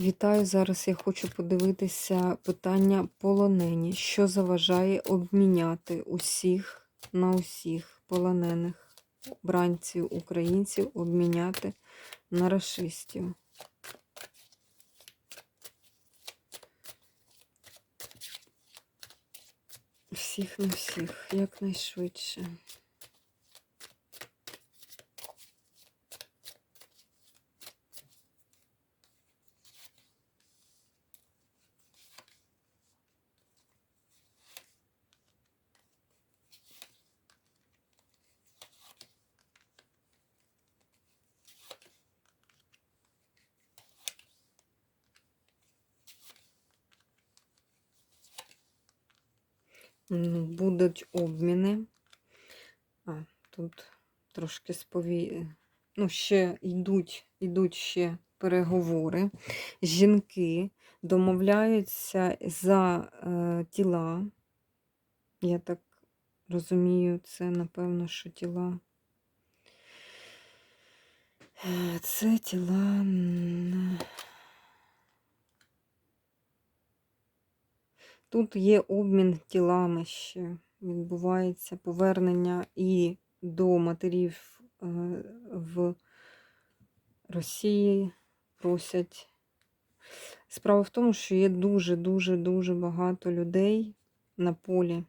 Вітаю! Зараз я хочу подивитися питання полонені. Що заважає обміняти усіх на усіх полонених бранців українців обміняти на расистів? Всіх на всіх, якнайшвидше. Будуть обміни. А, тут трошки спові... Ну, ще йдуть, йдуть ще переговори. Жінки домовляються за е, тіла. Я так розумію, це, напевно, що тіла. Е, Це тіла. Тут є обмін тілами ще. Відбувається повернення і до матерів е, в Росії просять. Справа в тому, що є дуже-дуже-дуже багато людей на полі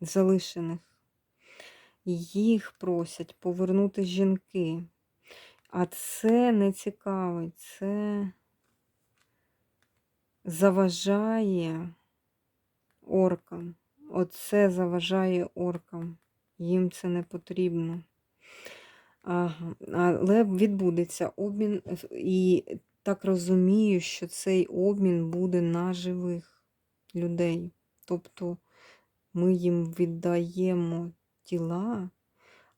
залишених. Їх просять повернути жінки. А це не цікавить, це заважає оркам. Оце заважає оркам. Їм це не потрібно. Ага. Але відбудеться обмін, і так розумію, що цей обмін буде на живих людей. Тобто ми їм віддаємо тіла,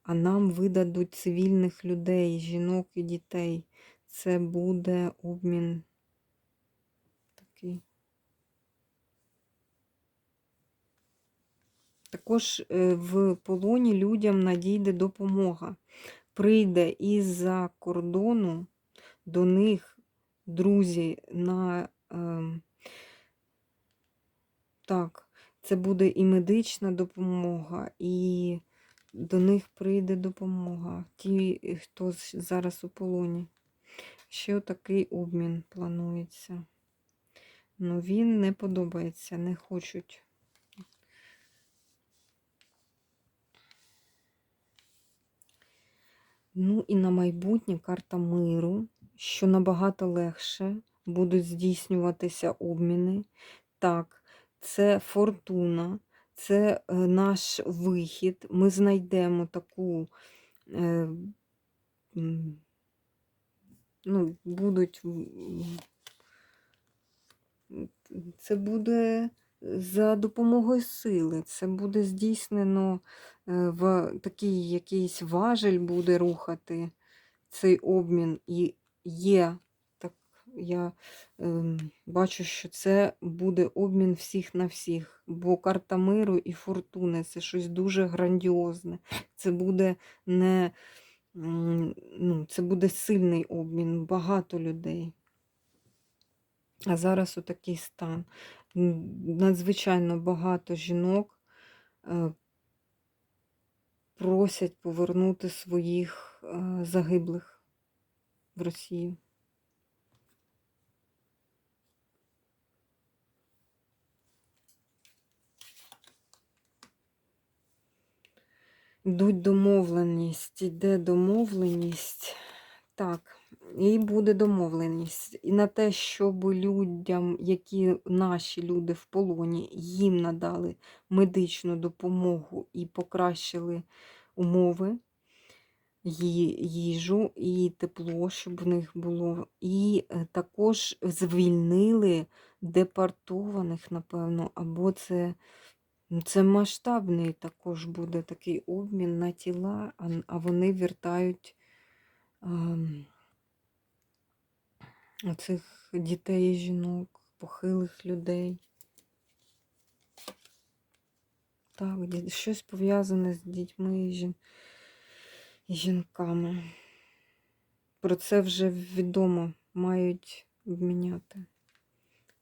а нам видадуть цивільних людей, жінок і дітей. Це буде обмін такий. Також е, в полоні людям надійде допомога. Прийде із-за кордону до них друзі на е, так, це буде і медична допомога, і до них прийде допомога. Ті, хто зараз у полоні. Ще такий обмін планується. Ну він не подобається, не хочуть. Ну і на майбутнє карта миру, що набагато легше будуть здійснюватися обміни. Так, це фортуна, це е, наш вихід. Ми знайдемо таку, е, ну, будуть, це буде за допомогою сили, це буде здійснено Е, в такий якийсь важель буде рухати цей обмін. І є, так я е, бачу, що це буде обмін всіх на всіх. Бо карта миру і фортуни це щось дуже грандіозне. Це буде не ну, це буде сильний обмін, багато людей. А зараз отакий стан. Надзвичайно багато жінок е, просять повернути своїх е, загиблих в Росію. Йдуть домовленість, йде домовленість. Так, і буде домовленість. І на те, щоб людям, які наші люди в полоні, їм надали медичну допомогу і покращили умови, їжу і тепло, щоб в них було. І е, також звільнили депортованих, напевно, або це. Це масштабний також буде такий обмін на тіла, а вони вертають оцих дітей жінок, похилих людей. Так, щось пов'язане з дітьми і, жін... і жінками. Про це вже відомо. Мають обміняти.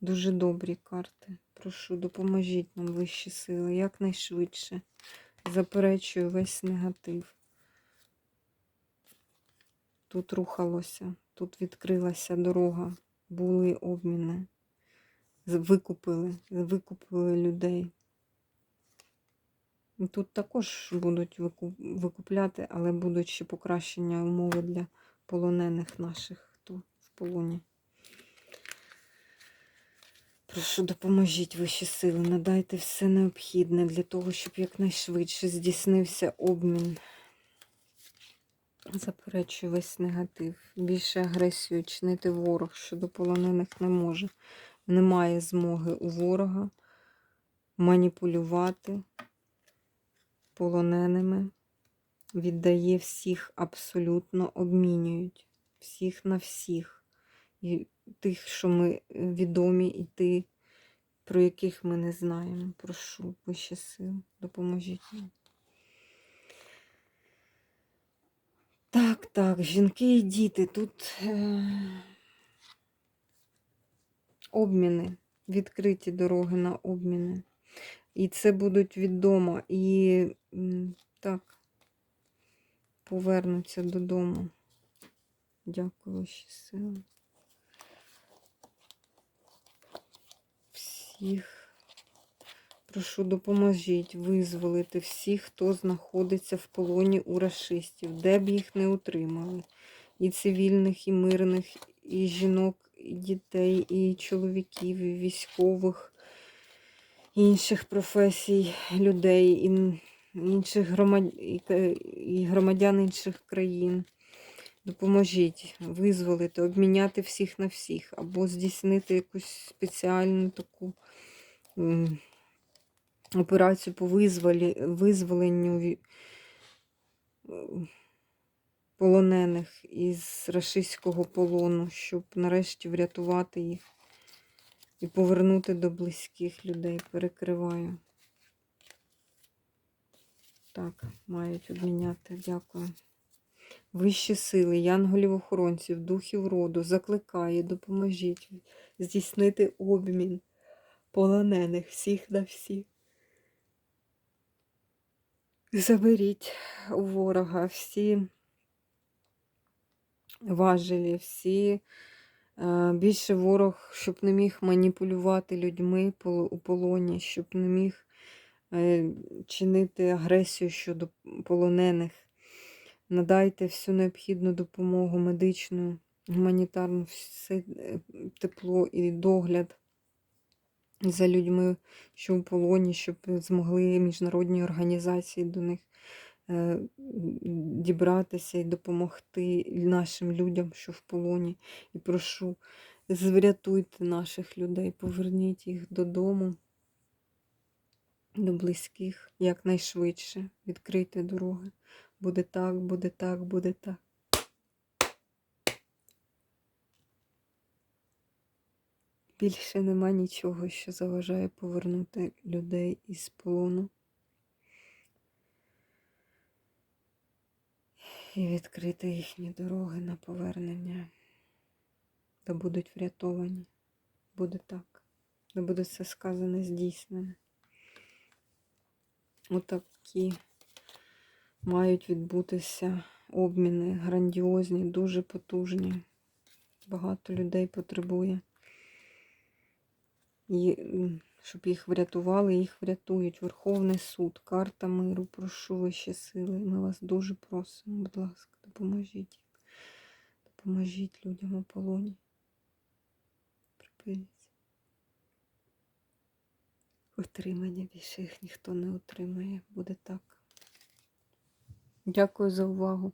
Дуже добрі карти. Прошу, допоможіть нам вищі сили якнайшвидше. Заперечую весь негатив. Тут рухалося, тут відкрилася дорога, були обміни. Викупили, викупили людей. Тут також будуть викупляти, але будуть ще покращення умови для полонених наших, хто в полоні. Прошу, допоможіть вищі сили, надайте все необхідне для того, щоб якнайшвидше здійснився обмін. Заперечую весь негатив. Більше агресію чинити ворог щодо полонених не може. Немає змоги у ворога маніпулювати полоненими. Віддає всіх абсолютно, обмінюють. Всіх на всіх. І тих, що ми е, відомі, і ті, про яких ми не знаємо. Прошу, вище сил, допоможіть нам. Так, так, жінки і діти. Тут е... обміни, відкриті дороги на обміни. І це будуть відомо. І так, повернуться додому. Дякую, вищі сили. Всіх. Прошу, допоможіть визволити всіх, хто знаходиться в полоні у рашистів, де б їх не утримали. І цивільних, і мирних, і жінок, і дітей, і чоловіків, і військових, і інших професій людей, і інших громад... і громадян інших країн. Допоможіть визволити, обміняти всіх на всіх, або здійснити якусь спеціальну таку операцію по визволі, визволенню полонених із рашистського полону, щоб нарешті врятувати їх і повернути до близьких людей. Перекриваю. Так, мають обміняти. Дякую. Вищі сили, янголів-охоронців, духів роду, закликає, допоможіть здійснити обмін полонених всіх на всіх. Заберіть у ворога всі важелі, всі е, більше ворог, щоб не міг маніпулювати людьми у полоні, щоб не міг е, чинити агресію щодо полонених. Надайте всю необхідну допомогу медичну, гуманітарну, все е, тепло і догляд за людьми, що в полоні, щоб змогли міжнародні організації до них е, дібратися і допомогти нашим людям, що в полоні. І прошу, врятуйте наших людей, поверніть їх додому, до близьких якнайшвидше. Відкрийте дороги. Буде так, буде так, буде так. Більше нема нічого, що заважає повернути людей із полону. І відкрити їхні дороги на повернення. Та будуть врятовані. Буде так. Де буде все сказане, здійснене. Отакі мають відбутися обміни грандіозні, дуже потужні. Багато людей потребує. Щоб їх врятували, їх врятують. Верховний суд, карта миру, прошу вищі сили. Ми вас дуже просимо, будь ласка, допоможіть. Допоможіть людям у полоні. Припиніть. Утримання більше їх ніхто не отримає. Буде так. Дякую за увагу.